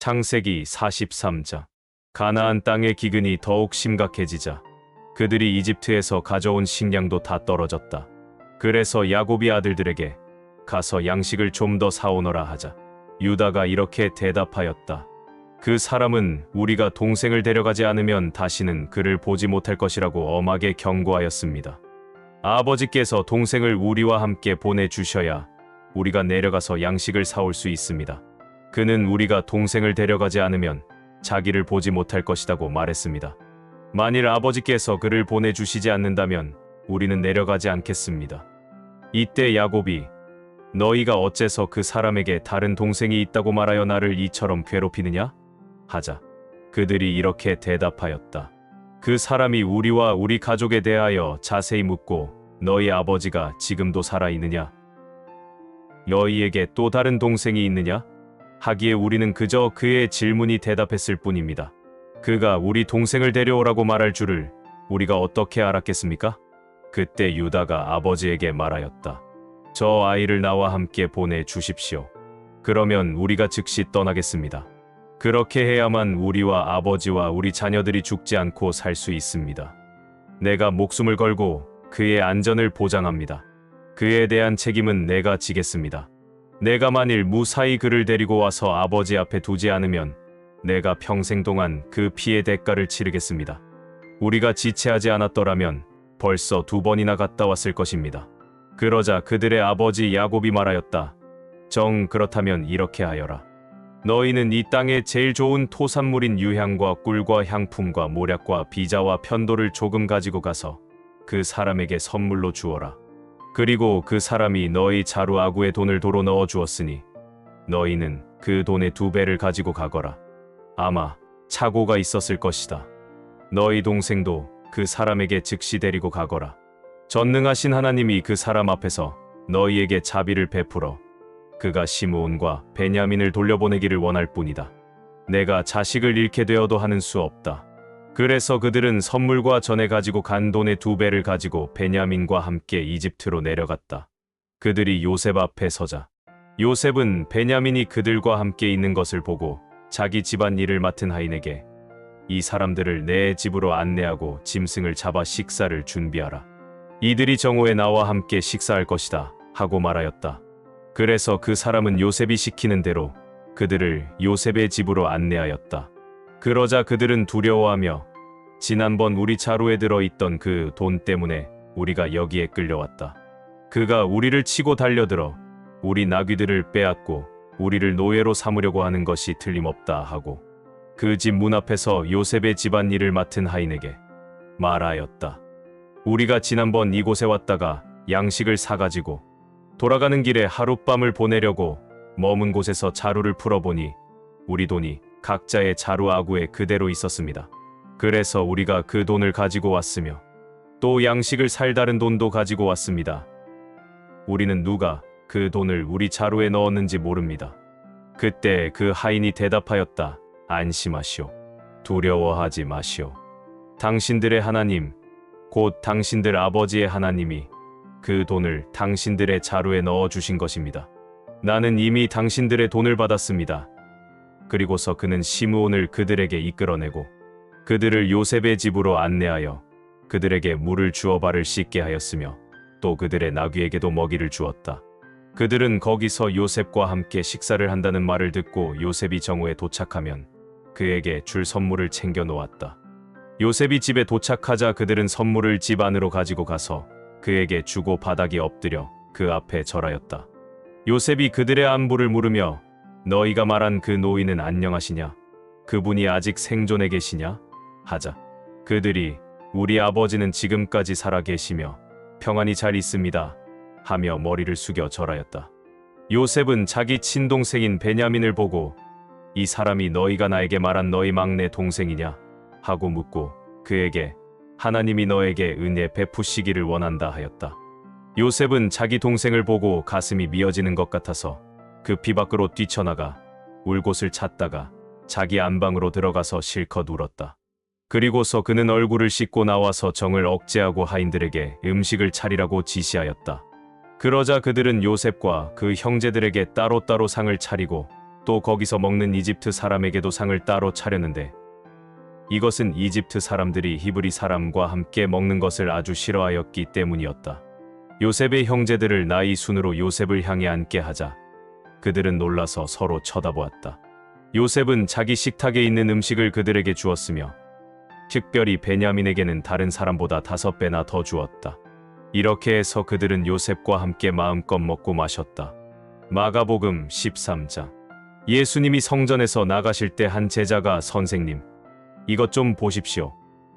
창세기 43장 가나안 땅의 기근이 더욱 심각해지자 그들이 이집트에서 가져온 식량도 다 떨어졌다. 그래서 야곱이 아들들에게 가서 양식을 좀 더 사오너라 하자 유다가 이렇게 대답하였다. 그 사람은 우리가 동생을 데려가지 않으면 다시는 그를 보지 못할 것이라고 엄하게 경고하였습니다. 아버지께서 동생을 우리와 함께 보내주셔야 우리가 내려가서 양식을 사올 수 있습니다. 그는 우리가 동생을 데려가지 않으면 자기를 보지 못할 것이라고 말했습니다. 만일 아버지께서 그를 보내주시지 않는다면 우리는 내려가지 않겠습니다. 이때 야곱이 너희가 어째서 그 사람에게 다른 동생이 있다고 말하여 나를 이처럼 괴롭히느냐? 하자. 그들이 이렇게 대답하였다. 그 사람이 우리와 우리 가족에 대하여 자세히 묻고 너희 아버지가 지금도 살아있느냐? 너희에게 또 다른 동생이 있느냐? 하기에 우리는 그저 그의 질문이 대답했을 뿐입니다. 그가 우리 동생을 데려오라고 말할 줄을 우리가 어떻게 알았겠습니까? 그때 유다가 아버지에게 말하였다. 저 아이를 나와 함께 보내 주십시오. 그러면 우리가 즉시 떠나겠습니다. 그렇게 해야만 우리와 아버지와 우리 자녀들이 죽지 않고 살 수 있습니다. 내가 목숨을 걸고 그의 안전을 보장합니다. 그에 대한 책임은 내가 지겠습니다. 내가 만일 무사히 그를 데리고 와서 아버지 앞에 두지 않으면 내가 평생 동안 그 피해 대가를 치르겠습니다. 우리가 지체하지 않았더라면 벌써 두 번이나 갔다 왔을 것입니다. 그러자 그들의 아버지 야곱이 말하였다. 정 그렇다면 이렇게 하여라. 너희는 이 땅의 제일 좋은 토산물인 유향과 꿀과 향품과 모략과 비자와 편도를 조금 가지고 가서 그 사람에게 선물로 주어라. 그리고 그 사람이 너희 자루 아구에 돈을 도로 넣어 주었으니 너희는 그 돈의 두 배를 가지고 가거라. 아마 착오가 있었을 것이다. 너희 동생도 그 사람에게 즉시 데리고 가거라. 전능하신 하나님이 그 사람 앞에서 너희에게 자비를 베풀어 그가 시므온과 베냐민을 돌려보내기를 원할 뿐이다. 내가 자식을 잃게 되어도 하는 수 없다. 그래서 그들은 선물과 전에 가지고 간 돈의 두 배를 가지고 베냐민과 함께 이집트로 내려갔다. 그들이 요셉 앞에 서자 요셉은 베냐민이 그들과 함께 있는 것을 보고 자기 집안 일을 맡은 하인에게 이 사람들을 내 집으로 안내하고 짐승을 잡아 식사를 준비하라. 이들이 정오에 나와 함께 식사할 것이다 하고 말하였다. 그래서 그 사람은 요셉이 시키는 대로 그들을 요셉의 집으로 안내하였다. 그러자 그들은 두려워하며 지난번 우리 자루에 들어 있던 그 돈 때문에 우리가 여기에 끌려왔다. 그가 우리를 치고 달려들어 우리 나귀들을 빼앗고 우리를 노예로 삼으려고 하는 것이 틀림없다 하고 그 집 문 앞에서 요셉의 집안 일을 맡은 하인에게 말하였다. 우리가 지난번 이곳에 왔다가 양식을 사가지고 돌아가는 길에 하룻밤을 보내려고 머문 곳에서 자루를 풀어보니 우리 돈이 각자의 자루 아구에 그대로 있었습니다. 그래서 우리가 그 돈을 가지고 왔으며 또 양식을 살 다른 돈도 가지고 왔습니다. 우리는 누가 그 돈을 우리 자루에 넣었는지 모릅니다. 그때 그 하인이 대답하였다. 안심하시오. 두려워하지 마시오. 당신들의 하나님, 곧 당신들 아버지의 하나님이 그 돈을 당신들의 자루에 넣어 주신 것입니다. 나는 이미 당신들의 돈을 받았습니다. 그리고서 그는 시므온을 그들에게 이끌어내고 그들을 요셉의 집으로 안내하여 그들에게 물을 주어 발을 씻게 하였으며 또 그들의 나귀에게도 먹이를 주었다. 그들은 거기서 요셉과 함께 식사를 한다는 말을 듣고 요셉이 정오에 도착하면 그에게 줄 선물을 챙겨 놓았다. 요셉이 집에 도착하자 그들은 선물을 집 안으로 가지고 가서 그에게 주고 바닥에 엎드려 그 앞에 절하였다. 요셉이 그들의 안부를 물으며 너희가 말한 그 노인은 안녕하시냐? 그분이 아직 생존해 계시냐? 하자. 그들이 우리 아버지는 지금까지 살아 계시며 평안히 잘 있습니다. 하며 머리를 숙여 절하였다. 요셉은 자기 친동생인 베냐민을 보고 이 사람이 너희가 나에게 말한 너희 막내 동생이냐? 하고 묻고 그에게 하나님이 너에게 은혜 베푸시기를 원한다 하였다. 요셉은 자기 동생을 보고 가슴이 미어지는 것 같아서 급히 밖으로 뛰쳐나가 울 곳을 찾다가 자기 안방으로 들어가서 실컷 울었다. 그리고서 그는 얼굴을 씻고 나와서 정을 억제하고 하인들에게 음식을 차리라고 지시하였다. 그러자 그들은 요셉과 그 형제들에게 따로따로 상을 차리고 또 거기서 먹는 이집트 사람에게도 상을 따로 차렸는데 이것은 이집트 사람들이 히브리 사람과 함께 먹는 것을 아주 싫어하였기 때문이었다. 요셉의 형제들을 나이 순으로 요셉을 향해 앉게 하자 그들은 놀라서 서로 쳐다보았다. 요셉은 자기 식탁에 있는 음식을 그들에게 주었으며 특별히 베냐민에게는 다른 사람보다 다섯 배나 더 주었다. 이렇게 해서 그들은 요셉과 함께 마음껏 먹고 마셨다. 마가복음 13장 예수님이 성전에서 나가실 때 한 제자가 선생님, 이것 좀 보십시오.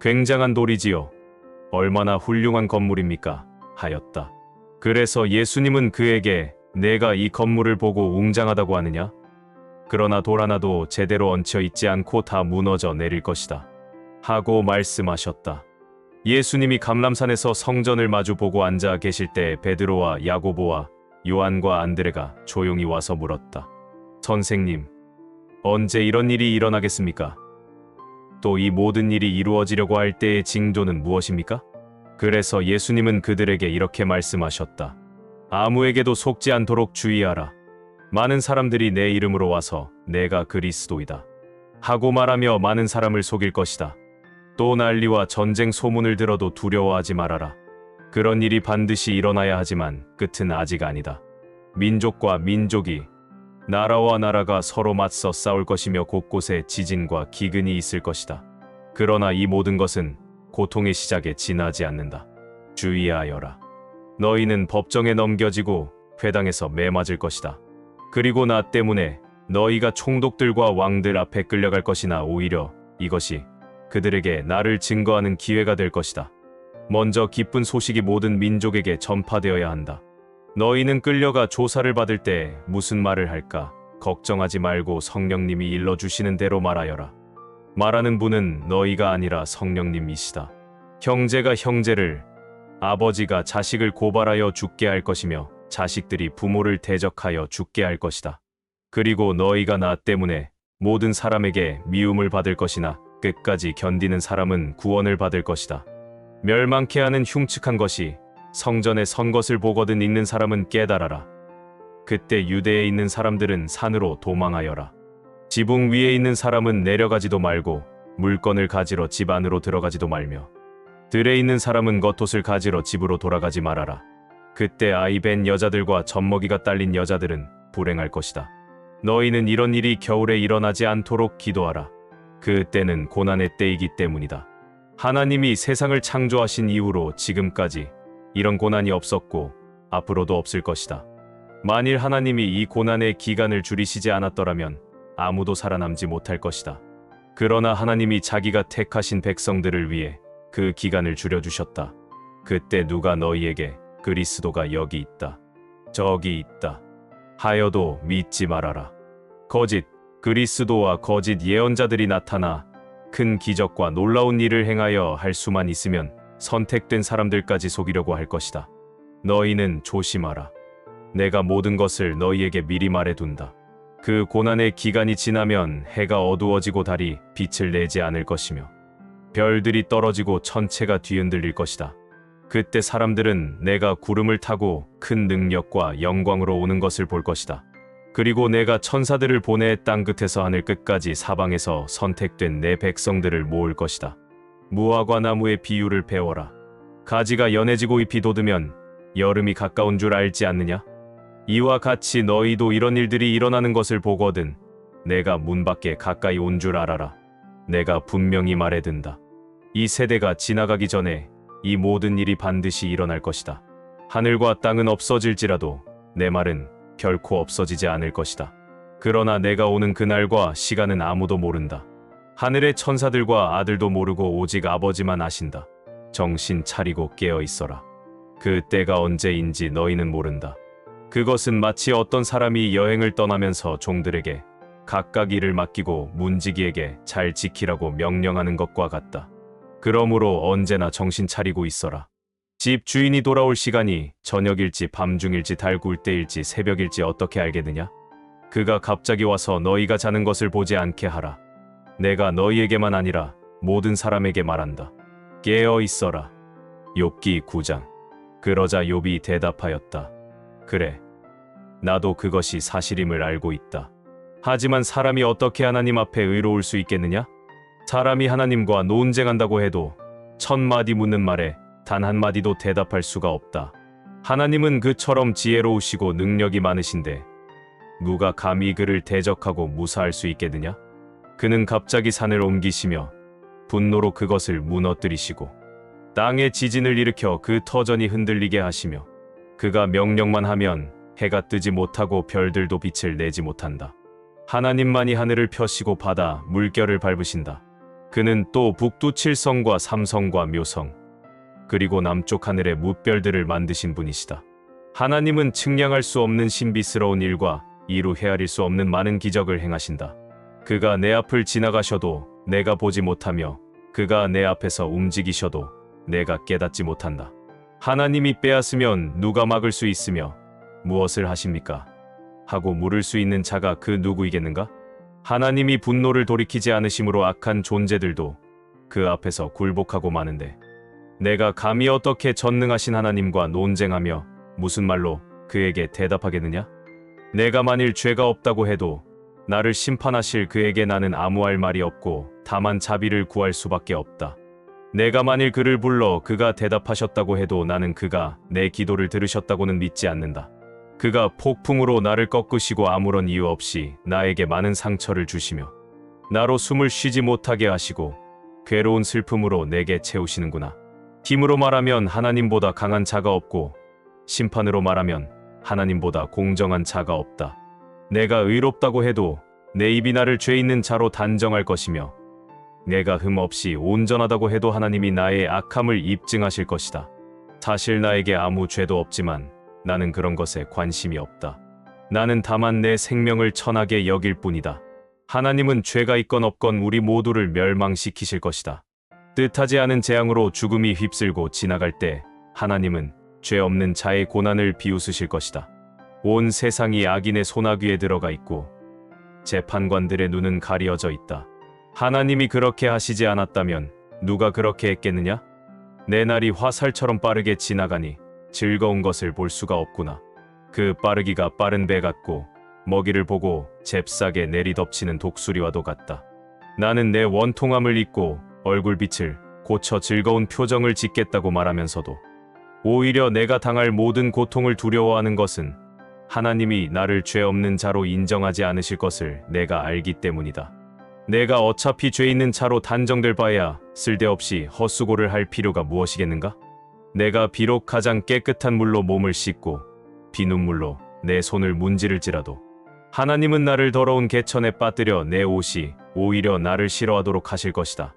굉장한 돌이지요. 얼마나 훌륭한 건물입니까? 하였다. 그래서 예수님은 그에게 내가 이 건물을 보고 웅장하다고 하느냐? 그러나 돌 하나도 제대로 얹혀 있지 않고 다 무너져 내릴 것이다. 하고 말씀하셨다. 예수님이 감람산에서 성전을 마주 보고 앉아 계실 때 베드로와 야고보와 요한과 안드레가 조용히 와서 물었다. 선생님, 언제 이런 일이 일어나겠습니까? 또 이 모든 일이 이루어지려고 할 때의 징조는 무엇입니까? 그래서 예수님은 그들에게 이렇게 말씀하셨다. 아무에게도 속지 않도록 주의하라. 많은 사람들이 내 이름으로 와서 내가 그리스도이다. 하고 말하며 많은 사람을 속일 것이다. 또 난리와 전쟁 소문을 들어도 두려워하지 말아라. 그런 일이 반드시 일어나야 하지만 끝은 아직 아니다. 민족과 민족이 나라와 나라가 서로 맞서 싸울 것이며 곳곳에 지진과 기근이 있을 것이다. 그러나 이 모든 것은 고통의 시작에 지나지 않는다. 주의하여라. 너희는 법정에 넘겨지고 회당에서 매맞을 것이다. 그리고 나 때문에 너희가 총독들과 왕들 앞에 끌려갈 것이나 오히려 이것이 그들에게 나를 증거하는 기회가 될 것이다. 먼저 기쁜 소식이 모든 민족에게 전파되어야 한다. 너희는 끌려가 조사를 받을 때 무슨 말을 할까? 걱정하지 말고 성령님이 일러주시는 대로 말하여라. 말하는 분은 너희가 아니라 성령님이시다. 형제가 형제를, 아버지가 자식을 고발하여 죽게 할 것이며 자식들이 부모를 대적하여 죽게 할 것이다. 그리고 너희가 나 때문에 모든 사람에게 미움을 받을 것이나 끝까지 견디는 사람은 구원을 받을 것이다. 멸망케 하는 흉측한 것이 성전에 선 것을 보거든 있는 사람은 깨달아라. 그때 유대에 있는 사람들은 산으로 도망하여라. 지붕 위에 있는 사람은 내려가지도 말고 물건을 가지러 집 안으로 들어가지도 말며 들에 있는 사람은 겉옷을 가지러 집으로 돌아가지 말아라. 그때 아이 벤 여자들과 젖먹이가 딸린 여자들은 불행할 것이다. 너희는 이런 일이 겨울에 일어나지 않도록 기도하라. 그 때는 고난의 때이기 때문이다. 하나님이 세상을 창조하신 이후로 지금까지 이런 고난이 없었고 앞으로도 없을 것이다. 만일 하나님이 이 고난의 기간을 줄이시지 않았더라면 아무도 살아남지 못할 것이다. 그러나 하나님이 자기가 택하신 백성들을 위해 그 기간을 줄여주셨다. 그때 누가 너희에게 그리스도가 여기 있다. 저기 있다. 하여도 믿지 말아라. 거짓 그리스도와 거짓 예언자들이 나타나 큰 기적과 놀라운 일을 행하여 할 수만 있으면 선택된 사람들까지 속이려고 할 것이다. 너희는 조심하라. 내가 모든 것을 너희에게 미리 말해둔다. 그 고난의 기간이 지나면 해가 어두워지고 달이 빛을 내지 않을 것이며 별들이 떨어지고 천체가 뒤흔들릴 것이다. 그때 사람들은 내가 구름을 타고 큰 능력과 영광으로 오는 것을 볼 것이다. 그리고 내가 천사들을 보내 땅 끝에서 하늘 끝까지 사방에서 선택된 내 백성들을 모을 것이다. 무화과 나무의 비유를 배워라. 가지가 연해지고 잎이 돋으면 여름이 가까운 줄 알지 않느냐? 이와 같이 너희도 이런 일들이 일어나는 것을 보거든 내가 문 밖에 가까이 온 줄 알아라. 내가 분명히 말해둔다. 이 세대가 지나가기 전에 이 모든 일이 반드시 일어날 것이다. 하늘과 땅은 없어질지라도 내 말은 결코 없어지지 않을 것이다. 그러나 내가 오는 그날과 시간은 아무도 모른다. 하늘의 천사들과 아들도 모르고 오직 아버지만 아신다. 정신 차리고 깨어 있어라. 그 때가 언제인지 너희는 모른다. 그것은 마치 어떤 사람이 여행을 떠나면서 종들에게 각각 일을 맡기고 문지기에게 잘 지키라고 명령하는 것과 같다. 그러므로 언제나 정신 차리고 있어라. 집 주인이 돌아올 시간이 저녁일지 밤중일지 달구울 때일지 새벽일지 어떻게 알겠느냐? 그가 갑자기 와서 너희가 자는 것을 보지 않게 하라. 내가 너희에게만 아니라 모든 사람에게 말한다. 깨어 있어라. 욥기 9장. 그러자 욥이 대답하였다. 그래. 나도 그것이 사실임을 알고 있다. 하지만 사람이 어떻게 하나님 앞에 의로울 수 있겠느냐? 사람이 하나님과 논쟁한다고 해도 천 마디 묻는 말에 단 한 마디도 대답할 수가 없다. 하나님은 그처럼 지혜로우시고 능력이 많으신데 누가 감히 그를 대적하고 무사할 수 있겠느냐? 그는 갑자기 산을 옮기시며 분노로 그것을 무너뜨리시고 땅에 지진을 일으켜 그 터전이 흔들리게 하시며 그가 명령만 하면 해가 뜨지 못하고 별들도 빛을 내지 못한다. 하나님만이 하늘을 펴시고 바다 물결을 밟으신다. 그는 또 북두 칠성과 삼성과 묘성 그리고 남쪽 하늘의 무별들을 만드신 분이시다. 하나님은 측량할 수 없는 신비스러운 일과 이루 헤아릴 수 없는 많은 기적을 행하신다. 그가 내 앞을 지나가셔도 내가 보지 못하며 그가 내 앞에서 움직이셔도 내가 깨닫지 못한다. 하나님이 빼앗으면 누가 막을 수 있으며 무엇을 하십니까? 하고 물을 수 있는 자가 그 누구이겠는가? 하나님이 분노를 돌이키지 않으심으로 악한 존재들도 그 앞에서 굴복하고 마는데 내가 감히 어떻게 전능하신 하나님과 논쟁하며 무슨 말로 그에게 대답하겠느냐? 내가 만일 죄가 없다고 해도 나를 심판하실 그에게 나는 아무 할 말이 없고 다만 자비를 구할 수밖에 없다. 내가 만일 그를 불러 그가 대답하셨다고 해도 나는 그가 내 기도를 들으셨다고는 믿지 않는다. 그가 폭풍으로 나를 꺾으시고 아무런 이유 없이 나에게 많은 상처를 주시며 나로 숨을 쉬지 못하게 하시고 괴로운 슬픔으로 내게 채우시는구나. 힘으로 말하면 하나님보다 강한 자가 없고 심판으로 말하면 하나님보다 공정한 자가 없다. 내가 의롭다고 해도 내 입이 나를 죄 있는 자로 단정할 것이며 내가 흠 없이 온전하다고 해도 하나님이 나의 악함을 입증하실 것이다. 사실 나에게 아무 죄도 없지만 나는 그런 것에 관심이 없다. 나는 다만 내 생명을 천하게 여길 뿐이다. 하나님은 죄가 있건 없건 우리 모두를 멸망시키실 것이다. 뜻하지 않은 재앙으로 죽음이 휩쓸고 지나갈 때 하나님은 죄 없는 자의 고난을 비웃으실 것이다. 온 세상이 악인의 소나귀에 들어가 있고 재판관들의 눈은 가리어져 있다. 하나님이 그렇게 하시지 않았다면 누가 그렇게 했겠느냐? 내 날이 화살처럼 빠르게 지나가니 즐거운 것을 볼 수가 없구나. 그 빠르기가 빠른 배 같고 먹이를 보고 잽싸게 내리덮치는 독수리와도 같다. 나는 내 원통함을 잊고 얼굴빛을 고쳐 즐거운 표정을 짓겠다고 말하면서도 오히려 내가 당할 모든 고통을 두려워하는 것은 하나님이 나를 죄 없는 자로 인정하지 않으실 것을 내가 알기 때문이다. 내가 어차피 죄 있는 자로 단정될 바에야 쓸데없이 헛수고를 할 필요가 무엇이겠는가? 내가 비록 가장 깨끗한 물로 몸을 씻고 비눗물로 내 손을 문지를지라도 하나님은 나를 더러운 개천에 빠뜨려 내 옷이 오히려 나를 싫어하도록 하실 것이다.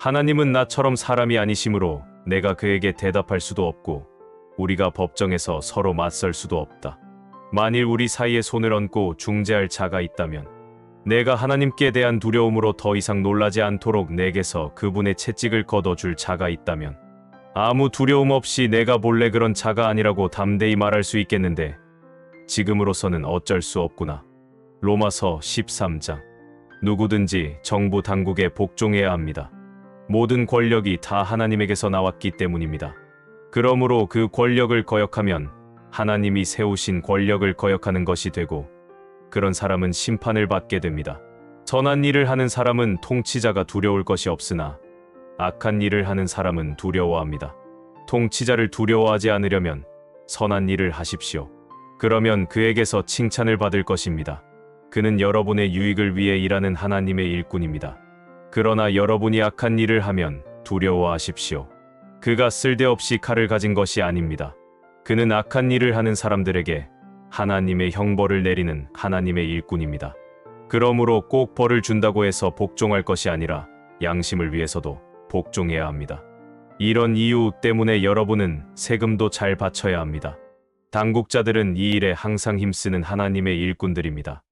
하나님은 나처럼 사람이 아니시므로 내가 그에게 대답할 수도 없고 우리가 법정에서 서로 맞설 수도 없다. 만일 우리 사이에 손을 얹고 중재할 자가 있다면 내가 하나님께 대한 두려움으로 더 이상 놀라지 않도록 내게서 그분의 채찍을 걷어줄 자가 있다면 아무 두려움 없이 내가 본래 그런 자가 아니라고 담대히 말할 수 있겠는데 지금으로서는 어쩔 수 없구나. 로마서 13장 누구든지 정부 당국에 복종해야 합니다. 모든 권력이 다 하나님에게서 나왔기 때문입니다. 그러므로 그 권력을 거역하면 하나님이 세우신 권력을 거역하는 것이 되고 그런 사람은 심판을 받게 됩니다. 선한 일을 하는 사람은 통치자가 두려울 것이 없으나 악한 일을 하는 사람은 두려워합니다. 통치자를 두려워하지 않으려면 선한 일을 하십시오. 그러면 그에게서 칭찬을 받을 것입니다. 그는 여러분의 유익을 위해 일하는 하나님의 일꾼입니다. 그러나 여러분이 악한 일을 하면 두려워하십시오. 그가 쓸데없이 칼을 가진 것이 아닙니다. 그는 악한 일을 하는 사람들에게 하나님의 형벌을 내리는 하나님의 일꾼입니다. 그러므로 꼭 벌을 준다고 해서 복종할 것이 아니라 양심을 위해서도 복종해야 합니다. 이런 이유 때문에 여러분은 세금도 잘 바쳐야 합니다. 당국자들은 이 일에 항상 힘쓰는 하나님의 일꾼들입니다.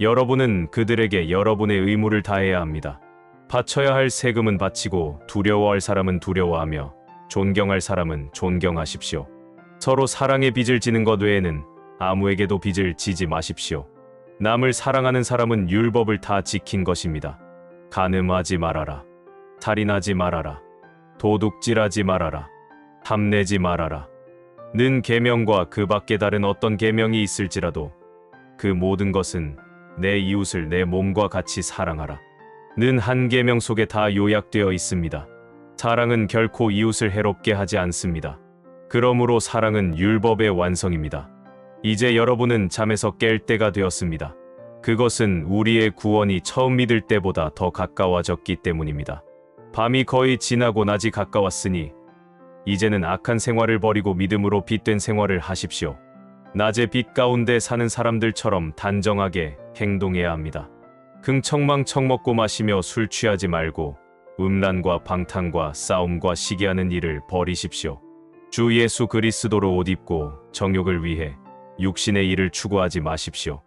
여러분은 그들에게 여러분의 의무를 다해야 합니다. 바쳐야 할 세금은 바치고 두려워할 사람은 두려워하며 존경할 사람은 존경하십시오. 서로 사랑의 빚을 지는 것 외에는 아무에게도 빚을 지지 마십시오. 남을 사랑하는 사람은 율법을 다 지킨 것입니다. 간음하지 말아라. 살인하지 말아라. 도둑질하지 말아라. 탐내지 말아라. 는 계명과 그 밖에 다른 어떤 계명이 있을지라도 그 모든 것은 내 이웃을 내 몸과 같이 사랑하라. 는 한 계명 속에 다 요약되어 있습니다. 사랑은 결코 이웃을 해롭게 하지 않습니다. 그러므로 사랑은 율법의 완성입니다. 이제 여러분은 잠에서 깰 때가 되었습니다. 그것은 우리의 구원이 처음 믿을 때보다 더 가까워졌기 때문입니다. 밤이 거의 지나고 낮이 가까웠으니 이제는 악한 생활을 버리고 믿음으로 빛된 생활을 하십시오. 낮의 빛 가운데 사는 사람들처럼 단정하게 행동해야 합니다. 흥청망청 먹고 마시며 술 취하지 말고 음란과 방탕과 싸움과 시기하는 일을 버리십시오. 주 예수 그리스도로 옷 입고 정욕을 위해 육신의 일을 추구하지 마십시오.